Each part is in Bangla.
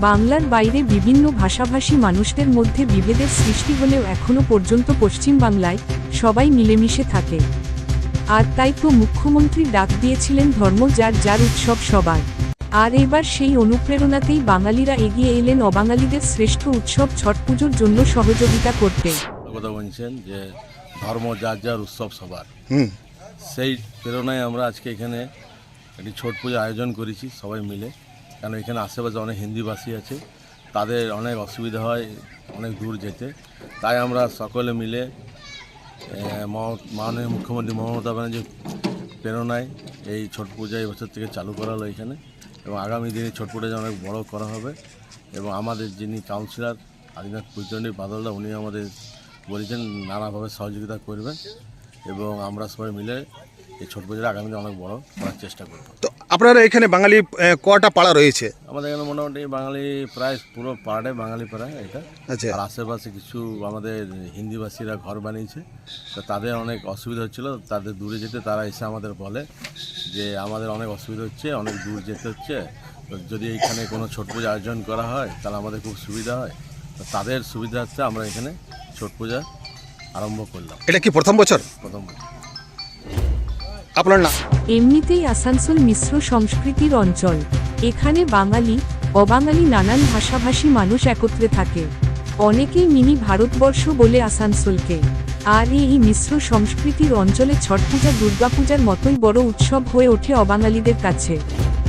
বাংলার বাইরে বিভিন্ন ভাষাভাষী মানুষদের মধ্যে বিভেদের সৃষ্টি হলেও এখনও পর্যন্ত পশ্চিম বাংলায় সবাই মিলেমিশে থাকে। আর তাই তো মুখ্যমন্ত্রী ডাক দিয়েছিলেন ধর্ম যার যার উৎসব সবার। আর এবার সেই অনুপ্রেরণাতেই বাঙালিরা এগিয়ে এলেন অবাঙালিদের শ্রেষ্ঠ উৎসব ছট পুজোর জন্য সহযোগিতা করতে। কথা বলছেন যে ধর্ম যার যার উৎসব সবার। হুম। সেই প্রেরণায় আমরা আজকে এখানে একটি ছট পুজো আয়োজন করেছি সবাই মিলে। কারণ এখানে আশেপাশে অনেক হিন্দিভাষী আছে, তাদের অনেক অসুবিধা হয়, অনেক দূর যেতে। তাই আমরা সকলে মিলে মাননীয় মুখ্যমন্ত্রী মমতা ব্যানার্জির প্রেরণায় এই ছট পূজা এই বছর থেকে চালু করা হলো এখানে এবং আগামী দিনে ছট পূজা অনেক বড় করা হবে এবং আমাদের যিনি কাউন্সিলর আদিনাথ পুজন্ডী বাদলদা উনি আমাদের বলেছেন নানাভাবে সহযোগিতা করবেন এবং আমরা সবাই মিলে এই ছট পুজোটা আগামী দিনে অনেক বড় করার চেষ্টা করব। আপনারা এখানে বাঙালি কটা পাড়া রয়েছে? আমাদের এখানে মোটামুটি বাঙালি প্রায় পুরো পাড়াটাই বাঙালি পাড়া এটা। আচ্ছা। আর আশেপাশে কিছু আমাদের হিন্দিভাষীরা ঘর বানিয়েছে। তো তাদের অনেক অসুবিধা হচ্ছিল তাদের দূরে যেতে তারা এসে আমাদের বলে যে আমাদের অনেক অসুবিধা হচ্ছে অনেক দূর যেতে হচ্ছে। তো যদি এখানে কোনো ছোট পূজা আয়োজন করা হয় তাহলে আমাদের খুব সুবিধা হয়। তো তাদের সুবিধার্থে আমরা এখানে ছট পূজা আরম্ভ করলাম। এটা কি প্রথম বছর? প্রথম আপনার না এমনিতেই আসানসোল মিশ্র সংস্কৃতির অঞ্চল। এখানে বাঙালি অবাঙালি নানান ভাষাভাষী মানুষ একত্রে থাকে। অনেকেই মিনি ভারতবর্ষ বলে আসানসোলকে। আর এই মিশ্র সংস্কৃতির অঞ্চলে ছট পূজা দুর্গাপূজার মতোই বড় উৎসব হয়ে ওঠে অবাঙালিদের কাছে।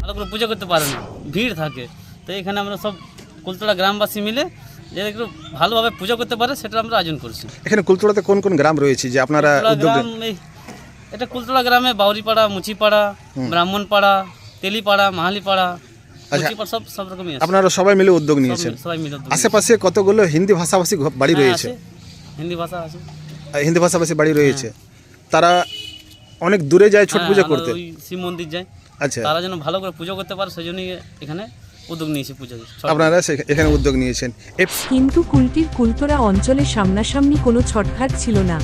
ভালো করে পুজো করতে পারে না ভিড় থাকে। তো এখানে আমরা সব কুলতলা গ্রামবাসী মিলে যে একটু ভালোভাবে পূজা করতে পারে সেটা আমরা আয়োজন করছি। এখানে কুলতলাতে কোন কোন গ্রাম রয়েছে? যে আপনারা উদ্যোগ গ্রাম এই এটা কুলতলা গ্রামে বাউরিপাড়া মুচিপাড়া ব্রাহ্মণপাড়া তেলিপাড়া মাহালিপাড়া মুচিপাড়া সব সব রকমই আছে। আপনারা সবাই মিলে উদ্যোগ নিয়েছেন। সবাই মিলে আশেপাশে কতগুলো হিন্দি ভাষাভাষী বাড়ি রয়েছে? হ্যাঁ, হিন্দি ভাষা আছে। আর হিন্দি ভাষাভাষী বাড়ি রয়েছে। তারা অনেক দূরে যায় ছট হ্যাঁ, পুজো করতে? শিব মন্দির যাই আচ্ছা। তারা যেন ভালো করে পুজো করতে পারে সেই জন্যই এখানে উদ্যোগ নিয়েছি পুজো আপনারা এখানে উদ্যোগ নিয়েছেন। কিন্তু কুলটির কুলতরা অঞ্চলে সামনাসামনি কোনো ছটঘাট ছিল না।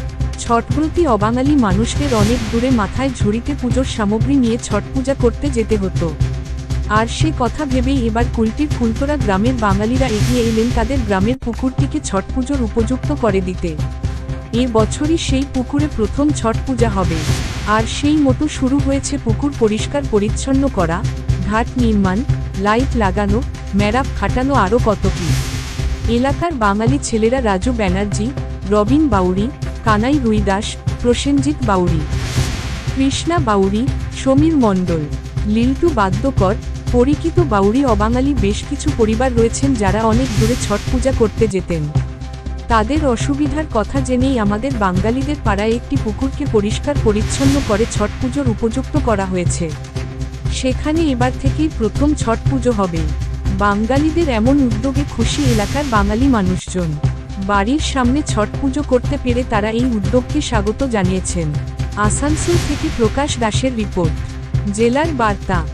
ছটব্রতী অবাঙালি মানুষদের অনেক দূরে মাথায় ঝুড়িতে পুজোর সামগ্রী নিয়ে ছট পূজা করতে যেতে হতো। আর সে কথা ভেবেই এবার কুলটির কুলতরা গ্রামের বাঙালিরা এগিয়ে এলেন তাদের গ্রামের পুকুরটিকে ছট পুজোর উপযুক্ত করে দিতে। এ বছরই সেই পুকুরে প্রথম ছট পূজা হবে। আর সেই মতো শুরু হয়েছে পুকুর পরিষ্কার পরিচ্ছন্ন করা, ঘাট নির্মাণ, লাইট লাগানো ম্যারাপ খাটানো আরও কত কি এলাকার বাঙালি ছেলেরা রাজু ব্যানার্জি, রবিন বাউরি কানাই রুইদাস, প্রসেনজিৎ বাউরি কৃষ্ণা বাউরি সমীর মণ্ডল। লিল্টু বাদ্যকর পরিচিত বাউরি অবাঙালি বেশ কিছু পরিবার রয়েছেন যারা অনেক দূরে ছট পূজা করতে যেতেন। তাদের অসুবিধার কথা জেনেই আমাদের বাঙালিদের পাড়ায় একটি পুকুরকে পরিষ্কার পরিচ্ছন্ন করে ছট পুজোর উপযুক্ত করা হয়েছে। সেখানে এবার থেকেই প্রথম ছট পুজো হবে। বাঙালিদের এমন উদ্যোগে খুশি এলাকার বাঙালি মানুষজন। বাড়ির সামনে ছট পুজো করতে পেরে তারা এই উদ্যোগকে স্বাগত জানিয়েছেন। আসানসোল থেকে প্রকাশ দাসের রিপোর্ট। জেলার বার্তা।